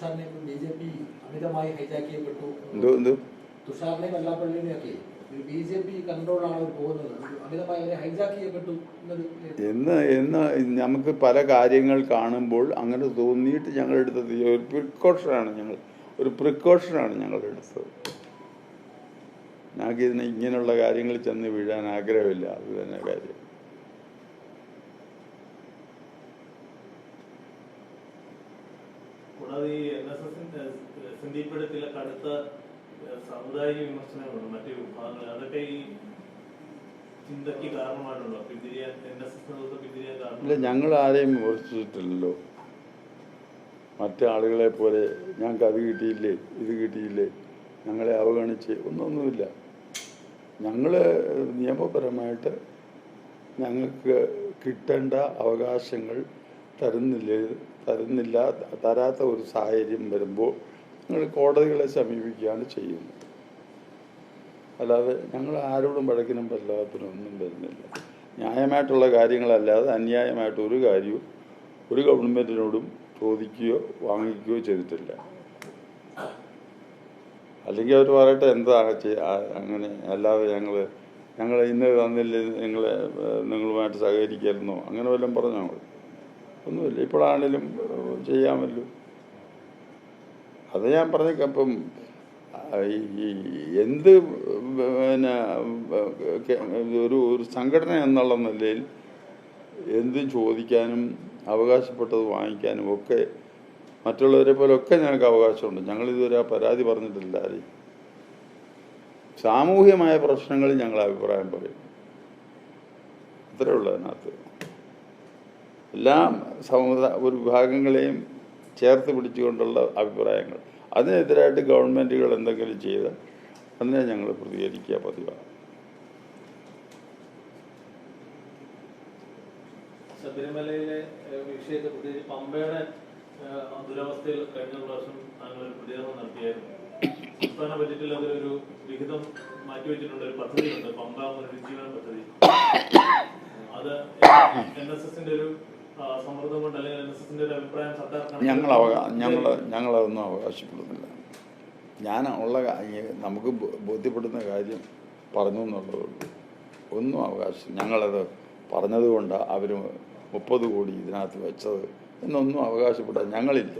തുഷാറിനെയും B J P അമിതമായി hijack ചെയ്യപ്പെട്ടു. തുഷാറിനെയും വെള്ളാപ്പള്ളിനെയും ഒക്കെ ബി ജെ പി കൺട്രോളാണ് അവർ പോകുന്നത്. അമിതമായി അവരെ ഹൈജാക്ക് ചെയ്യപ്പെട്ടു എന്നൊരു എന്ന് എന്ന് നമുക്ക് പല കാര്യങ്ങൾ കാണുമ്പോൾ അങ്ങനെ തോന്നിയിട്ട് ഞങ്ങൾ എടുത്തത് ഒരു പ്രിക്കോഷനാണ് ഞങ്ങൾ ഒരു പ്രിക്കോഷനാണ് ഞങ്ങൾ എടുത്തത് ഞങ്ങൾക്ക് ഇതിന് ഇങ്ങനെയുള്ള കാര്യങ്ങൾ ചെന്ന് വീഴാൻ ആഗ്രഹമില്ല. അത് തന്നെ കാര്യം. കൂടാതെ ഈ എൻ എസ് എസിന്റെ എസ് എൻ ഡി പിയുടെ ചില കടുത്ത സാമുദായിക വിമർശനങ്ങളുണ്ട്. മറ്റു വിഭാഗങ്ങൾ. അതൊക്കെ ഈ ചിന്തയ്ക്ക് കാരണമായിട്ടുണ്ടോ? പിന്തിരിയാൻ എൻ എസ് എസ് പിന്തിരിയാൻ കാരണം ഞങ്ങൾ ആരെയും വിമർശിച്ചിട്ടില്ലല്ലോ. മറ്റു ആളുകളെ പോലെ ഞങ്ങൾക്ക് അത് കിട്ടിയില്ലേ ഇത് കിട്ടിയില്ലേ ഞങ്ങളെ അവഗണിച്ച് ഒന്നൊന്നുമില്ല. ഞങ്ങൾ നിയമപരമായിട്ട് ഞങ്ങൾക്ക് കിട്ടേണ്ട അവകാശങ്ങൾ തരുന്നില്ല തരുന്നില്ല തരാത്ത ഒരു സാഹചര്യം വരുമ്പോൾ ഞങ്ങൾ കോടതികളെ സമീപിക്കുകയാണ് ചെയ്യുന്നത്. അല്ലാതെ ഞങ്ങൾ ആരോടും വഴക്കിനും വല്ലാത്തിനും ഒന്നും വരുന്നില്ല. ന്യായമായിട്ടുള്ള കാര്യങ്ങളല്ലാതെ അന്യായമായിട്ട് ഒരു കാര്യവും ഒരു ഗവൺമെന്റിനോടും ചോദിക്കുകയോ വാങ്ങിക്കുകയോ ചെയ്തിട്ടില്ല. അല്ലെങ്കിൽ അവർ പറയട്ടെ എന്താ അങ്ങനെ അല്ലാതെ ഞങ്ങൾ ഞങ്ങൾ ഇന്ന് തന്നില്ല നിങ്ങളെ നിങ്ങളുമായിട്ട് സഹകരിക്കായിരുന്നോ? അങ്ങനെ വല്ലതും പറഞ്ഞു ഞങ്ങൾ ഒന്നുമില്ല. ഇപ്പോഴാണേലും ചെയ്യാമല്ലോ. അത് ഞാൻ പറഞ്ഞപ്പം ഈ ഈ എന്ത് പിന്നെ ഒരു ഒരു സംഘടന എന്നുള്ള നിലയിൽ എന്തും ചോദിക്കാനും അവകാശപ്പെട്ടത് വാങ്ങിക്കാനും ഒക്കെ മറ്റുള്ളവരെ പോലെ ഒക്കെ ഞങ്ങൾക്ക് അവകാശമുണ്ട്. ഞങ്ങൾ ഇതുവരെ ആ പരാതി പറഞ്ഞിട്ടില്ല ആരെയും. സാമൂഹ്യമായ പ്രശ്നങ്ങളിൽ ഞങ്ങൾ അഭിപ്രായം പറയും. അത്രേ ഉള്ളൂ അതിനകത്ത്. എല്ലാ സമുദ ഒരു വിഭാഗങ്ങളെയും ചേർത്ത് പിടിച്ചുകൊണ്ടുള്ള അഭിപ്രായങ്ങൾ. അതിനെതിരായിട്ട് ഗവൺമെന്റുകൾ എന്തെങ്കിലും ചെയ്ത് അതിനെ ഞങ്ങൾ പ്രതികരിക്കുക പതിവാണ്. ശബരിമലയിലെ വിഷയത്തെ പ്രത്യേകിച്ച് പമ്പയുടെ ദുരവസ്ഥയിൽ കഴിഞ്ഞ പ്രാവശ്യം താങ്കൾ ഒരു പ്രതികരണം നടത്തിയായിരുന്നു. സംസ്ഥാന ബജറ്റിൽ അതിലൊരു വിഹിതം മാറ്റിവെച്ചിട്ടുണ്ട് ഒരു പദ്ധതിയുണ്ട് പമ്പ പുനരുജ്ജീവന പദ്ധതി. അത് എൻ എസ് എസിന്റെ ഒരു സമ്മർദ്ദം കൊണ്ട് അല്ലെങ്കിൽ എൻ എസ് എസിന്റെ ഒരു അഭിപ്രായം സർക്കാർ ഞങ്ങൾ അവകാ ഞങ്ങൾ ഞങ്ങളതൊന്നും അവകാശപ്പെടുന്നില്ല. ഞാൻ ഉള്ള നമുക്ക് ബോധ്യപ്പെടുന്ന കാര്യം പറഞ്ഞു എന്നുള്ളതുകൊണ്ട് ഒന്നും അവകാശം ഞങ്ങളത് പറഞ്ഞതുകൊണ്ട് അവർ മുപ്പത് കോടി ഇതിനകത്ത് വെച്ചത് എന്നൊന്നും അവകാശപ്പെടാൻ ഞങ്ങളില്ല.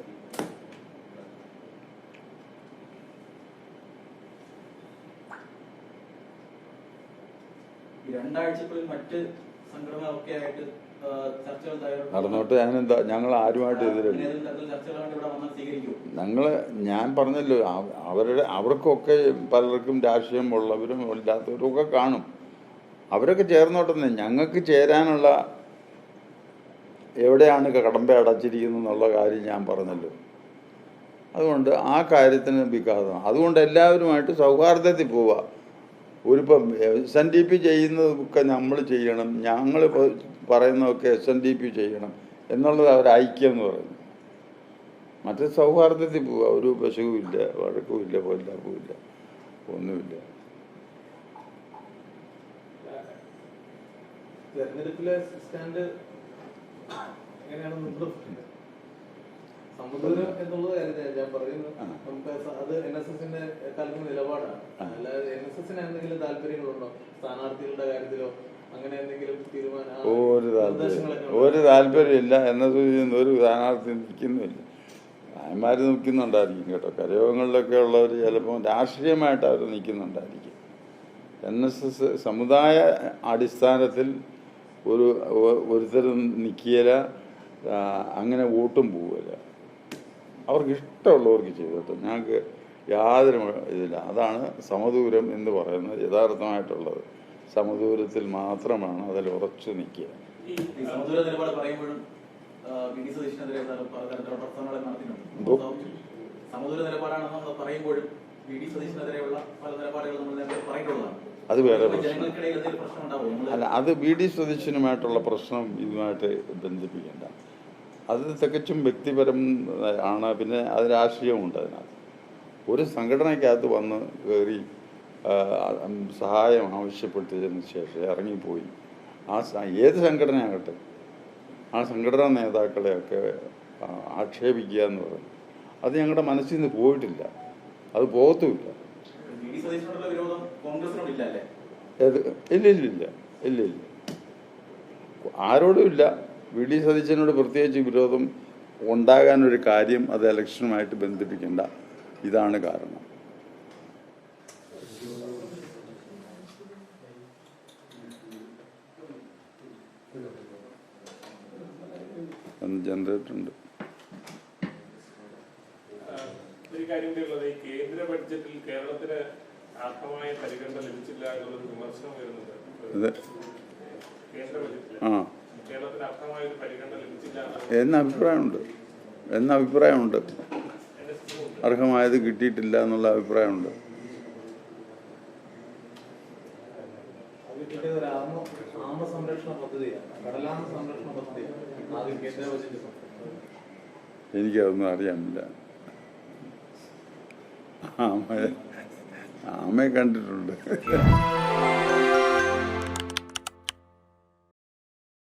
ഈ രണ്ടാഴ്ചക്കുള്ളിൽ മറ്റ് സംഘടനകളൊക്കെ ആയിട്ട് നടന്നോട്ട് ഞാനെന്താ ഞങ്ങൾ ആരുമായിട്ട് എതിരല്ല ഞങ്ങൾ ഞാൻ പറഞ്ഞല്ലോ അവരുടെ അവർക്കൊക്കെ പലർക്കും രാഷ്ട്രീയം ഉള്ളവരും ഇല്ലാത്തവരും ഒക്കെ കാണും. അവരൊക്കെ ചേർന്നോട്ടെന്ന് ഞങ്ങൾക്ക് ചേരാനുള്ള എവിടെയാണ് കടമ്പ അടച്ചിരിക്കുന്നത് എന്നുള്ള കാര്യം ഞാൻ പറഞ്ഞല്ലോ. അതുകൊണ്ട് ആ കാര്യത്തിന് വികാസം അതുകൊണ്ട് എല്ലാവരുമായിട്ട് സൗഹാർദ്ദത്തിൽ പോവുക ഒരിപ്പം എസ് എൻ ഡി പി ചെയ്യുന്നതൊക്കെ നമ്മൾ ചെയ്യണം. ഞങ്ങൾ പറയുന്നതൊക്കെ എസ് എൻ ഡി പി ചെയ്യണം എന്നുള്ളത് അവർ ഐക്യം എന്ന് പറയുന്നു മറ്റേ സൗഹാർദ്ദത്തിൽ പോവുക ഒരു പശുവില്ല വഴക്കുമില്ല പൊല്ലാപ്പുമില്ല ഒന്നുമില്ല. തെരഞ്ഞെടുപ്പിലെ സ്റ്റാൻഡ് എങ്ങനെയാണ് സമുദ്രം എന്നുള്ളത് കാര്യത്തിൽ ഞാൻ പറയുന്നത് ആ. നമുക്ക് അത് എൻ എസ് എസിന്റെ കാലത്ത് നിലപാടാണ്. അല്ലാതെ എൻ എസ് എസിന് എന്തെങ്കിലും താല്പര്യങ്ങളുണ്ടോ? സ്ഥാനാർത്ഥികളുടെ കാര്യത്തിലോ അങ്ങനെ എന്തെങ്കിലും തീരുമാനം ഒരു താല്പര്യം ഒരു താല്പര്യമില്ല. എന്നെ സൂചിക്കുന്ന ഒരു സ്ഥാനാർത്ഥി നിൽക്കുന്നില്ല നായന്മാർ നിൽക്കുന്നുണ്ടായിരിക്കും കേട്ടോ. കരയോഗങ്ങളിലൊക്കെ ഉള്ളവർ ചിലപ്പോൾ രാഷ്ട്രീയമായിട്ട് അവർ നിൽക്കുന്നുണ്ടായിരിക്കും. എൻ എസ് എസ് സമുദായ അടിസ്ഥാനത്തിൽ ഒരു ഒരുത്തരും നിൽക്കിയല അങ്ങനെ വോട്ടും പോവില്ല അവർക്ക് ഇഷ്ടമുള്ളവർക്ക് ചെയ്തോട്ടെ. ഞങ്ങൾക്ക് യാതൊരു ഇതില്ല. അതാണ് സമദൂരം എന്ന് പറയുന്നത് യഥാർത്ഥമായിട്ടുള്ളത്. സമദൂരത്തിൽ മാത്രമാണ് അതിൽ ഉറച്ചു നിൽക്കുക. അത് വേറെ പ്രശ്നം. അല്ല അത് ബി ഡി. സതീശനുമായിട്ടുള്ള പ്രശ്നം ഇതുമായിട്ട് ബന്ധിപ്പിക്കേണ്ട. അത് തികച്ചും വ്യക്തിപരം ആണ്. പിന്നെ അത് രാഷ്ട്രീയമുണ്ട് അതിനകത്ത്. ഒരു സംഘടനയ്ക്കകത്ത് വന്ന് കയറി സഹായം ആവശ്യപ്പെട്ടതിന് ശേഷം ഇറങ്ങിപ്പോയി. ആ ഏത് സംഘടനയാകട്ടെ ആ സംഘടനാ നേതാക്കളെയൊക്കെ ആക്ഷേപിക്കുക എന്ന് പറയും അത് ഞങ്ങളുടെ മനസ്സിൽ നിന്ന് പോയിട്ടില്ല. അത് പോകത്തുമില്ല. ഇല്ല ഇല്ല ഇല്ല ഇല്ല ആരോടും ഇല്ല. വി ഡി സതീശനോട് പ്രത്യേകിച്ച് വിരോധം ഉണ്ടാകാനൊരു കാര്യം അത് ഇലക്ഷനുമായിട്ട് ബന്ധിപ്പിക്കേണ്ട. ഇതാണ് കാരണം. ജനറേറ്റർ ഉണ്ട് ഒരു കാര്യം ഉള്ളത്. ഈ കേന്ദ്ര ബഡ്ജറ്റിൽ കേരളത്തിന് പരിഗണന ലഭിച്ചില്ല എന്നുള്ളൊരു വിമർശനം വരുന്നുണ്ട്. ആ. എന്ന അഭിപ്രായമുണ്ട്. എന്ന അഭിപ്രായമുണ്ട്. അർഹമായത് കിട്ടിയിട്ടില്ല എന്നുള്ള അഭിപ്രായമുണ്ട്. എനിക്കതൊന്നും അറിയാനില്ല. ആമയെ ആമയെ കണ്ടിട്ടുണ്ട്.